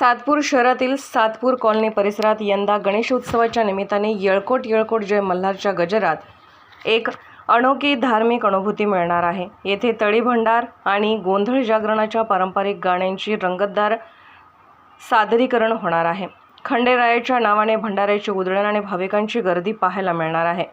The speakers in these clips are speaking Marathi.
सातपूर शहरातील सातपूर कॉलनी परिसरात यंदा गणेशोत्सवाच्या निमित्ताने येळकोट येळकोट जय मल्हारच्या गजरात एक अनोखी धार्मिक अनुभूती मिळणार आहे. येथे तळीभंडार आणि गोंधळ जागरणाच्या पारंपरिक गाण्यांची रंगतदार सादरीकरण होणार आहे. खंडेरायाच्या नावाने भंडाऱ्याची उधळण आणि भाविकांची गर्दी पाहायला मिळणार आहे.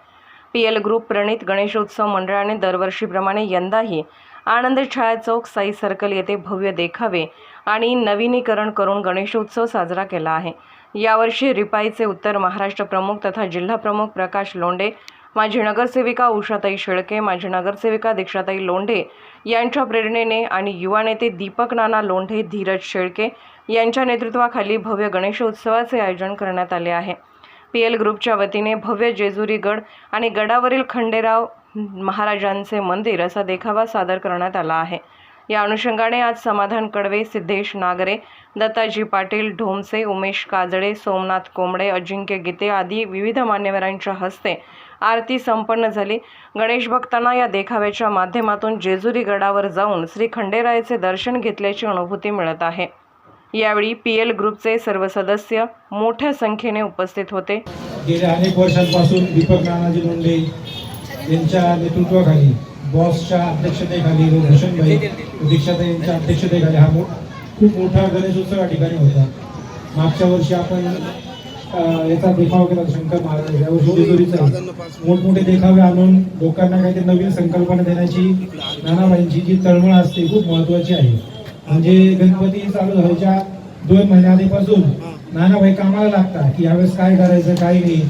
पी एल ग्रुप प्रणित गणेशोत्सव मंडळाने दरवर्षीप्रमाणे यंदाही आनंद छाया चौक साई सर्कल येथे भव्य देखावे आणि नवीनीकरण करून गणेशोत्सव साजरा केला आहे. यावर्षी रिपाईचे उत्तर महाराष्ट्र प्रमुख तथा जिल्हा प्रमुख प्रकाश लोंढे माजी नगरसेविका उषाताई शेळके माजी नगरसेविका दीक्षाताई लोंढे यांच्या प्रेरणेने आणि युवा नेते दीपक नाना लोंढे धीरज शेळके यांच्या नेतृत्वाखाली भव्य गणेशोत्सवाचे आयोजन करण्यात आले आहे. पी एल ग्रुपच्या वतीने भव्य जेजुरी गड आणि गडावरील खंडेराव महाराजांचे मंदिर असा देखावा सादर करण्यात आला आहे. या अनुषंगाने आज समाधान कडवे सिद्धेश नागरे दत्ताजी पाटील ढोमसे उमेश काजळे सोमनाथ कोंबडे अजिंक्य गीते आदी विविध मान्यवरांच्या हस्ते आरती संपन्न झाली. गणेश भक्तांना या देखाव्याच्या माध्यमातून जेजुरी गडावर जाऊन श्री खंडेरायाचे दर्शन घेतल्याची अनुभूती मिळत आहे. यावेळी पी एल ग्रुपचे सर्व सदस्य मोठ्या संख्येने उपस्थित होते. गेल्या अनेक वर्षांपासून दीपक नानाजी मुंडे यांच्या नेतृत्वाखाली बॉसच्या अध्यक्षतेखाली व भूषणभाई दीक्षाताई यांच्या अध्यक्षतेखाली हा मो खूप मोठा गणेशोत्सव या ठिकाणी होता. मागच्या वर्षी आपण याचा देखावा केला शंकर महाराज मोठमोठे देखावे आणून लोकांना काहीतरी नवीन संकल्पना देण्याची नानाबाईंची जी तळमळ असते खूप महत्वाची आहे. म्हणजे गणपती चालू व्हायच्या दोन महिन्या आधीपासून नानाबाई कामाला लागतात की यावेळेस काय करायचं काय नाही.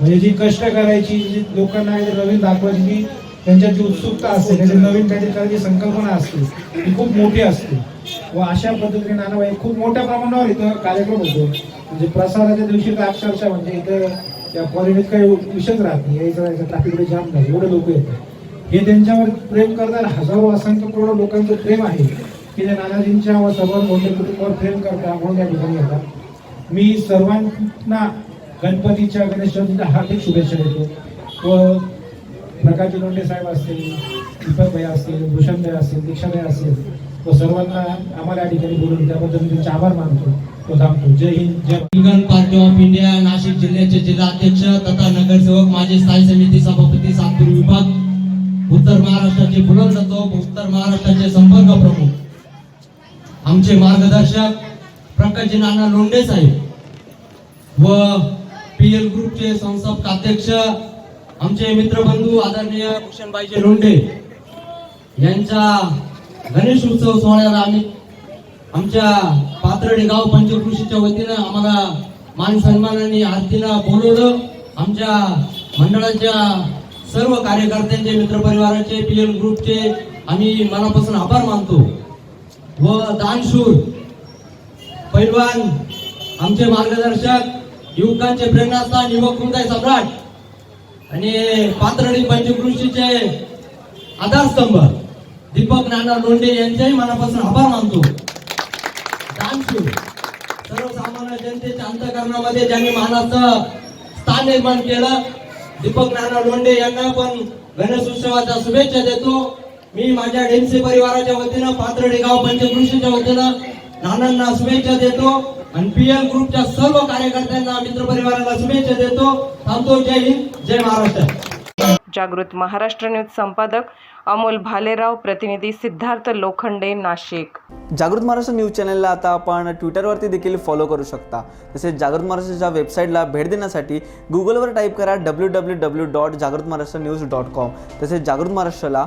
म्हणजे जी कष्ट करायची जी लोकांना नवीन दाखवायची जी त्यांच्यात जी उत्सुकता असते काहीतरी नवीन काहीतरी करायची संकल्पना असते ती खूप मोठी असते. व अशा पद्धतीने नानाबाई खूप मोठ्या प्रमाणावर इथं कार्यक्रम होतो. म्हणजे प्रसाराच्या दिवशी तर अक्षरशः म्हणजे इथं त्या कॉलेजीत काही विषयच राहत नाही. यायचं जायचं जाम नाही एवढे लोक येतात. हे त्यांच्यावर प्रेम करणारे हजारो असंख्य करोडो लोकांचं प्रेम आहे. की ते नानाजींच्या व सर्व मोठे कुटुंबावर प्रेम करतात म्हणून त्या ठिकाणी येतात. मी सर्वांना गणपतीच्या गणेश चतुर्थीच्या हार्दिक शुभेच्छा देतो. व प्रकाश लोंडे साहेब असतील दीपकभाई असतील भूषणभाई असतील दीक्षाभाई असतील व सर्वांना आम्हाला या ठिकाणी बोलून त्याबद्दल मी त्यांचे आभार मानतो व थांबतो. जय हिंद जय पार्टी ऑफ इंडिया नाशिक जिल्ह्याचे जिल्हाध्यक्ष तथा नगरसेवक माजी स्थायी समिती सभापती सातपूर विभाग उत्तर महाराष्ट्राचे बुलंद चौक उत्तर महाराष्ट्राचे संपर्क प्रमुख आमचे मार्गदर्शक प्रकाशजी नाना लोंडे साहेब व पी एल ग्रुपचे संस्थापक अध्यक्ष आमचे मित्रबंधू आदरणीय भूषणबाईचे लोंढे यांच्या गणेश उत्सव सोहळ्याला आम्ही आमच्या पात्रडे गाव पंचकृषीच्या वतीनं आम्हाला मान सन्मानाने आरतीनं बोलवलं. आमच्या मंडळाच्या सर्व कार्यकर्त्यांचे मित्रपरिवाराचे पी एल ग्रुपचे आम्ही मनापासून आभार मानतो. व दानशूर पैलवान आमचे मार्गदर्शक युवकांचे प्रेरणास्थान युवक हृदय सम्राट आणि पात्रडी पंचकृषीचे आधारस्तंभ दीपक नाना लोंढे यांच्याही मनापासून आभार मानतो. सर्वसामान्य जनतेच्या अंतकरणामध्ये ज्यांनी मानाचं स्थान निर्माण केलं दीपक नाना लोंढे यांना पण गणेश उत्सवाच्या शुभेच्छा देतो. मी माझ्या डेमसी परिवाराच्या वतीनं पाथर्डी गाव पंचकृषीच्या वतीनं नानांना शुभेच्छा देतो. आणि पी एल ग्रुपच्या सर्व कार्यकर्त्यांना मित्रपरिवाराला शुभेच्छा देतो. थांबतो. जय हिंद. जय महाराष्ट्र. जागृत महाराष्ट्र न्यूज संपादक अमोल भालेराव प्रतिनिधी सिद्धार्थ लोखंडे नाशिक. जागृत महाराष्ट्र न्यूज चॅनलला आता आपण ट्विटरवरती देखील फॉलो करू शकता. तसेच जागृत महाराष्ट्राच्या वेबसाईटला भेट देण्यासाठी गुगलवर टाईप करा डब्ल्यू डब्ल्यू डब्ल्यू डॉट जागृत महाराष्ट्र न्यूज डॉट कॉम तसेच जागृत महाराष्ट्राला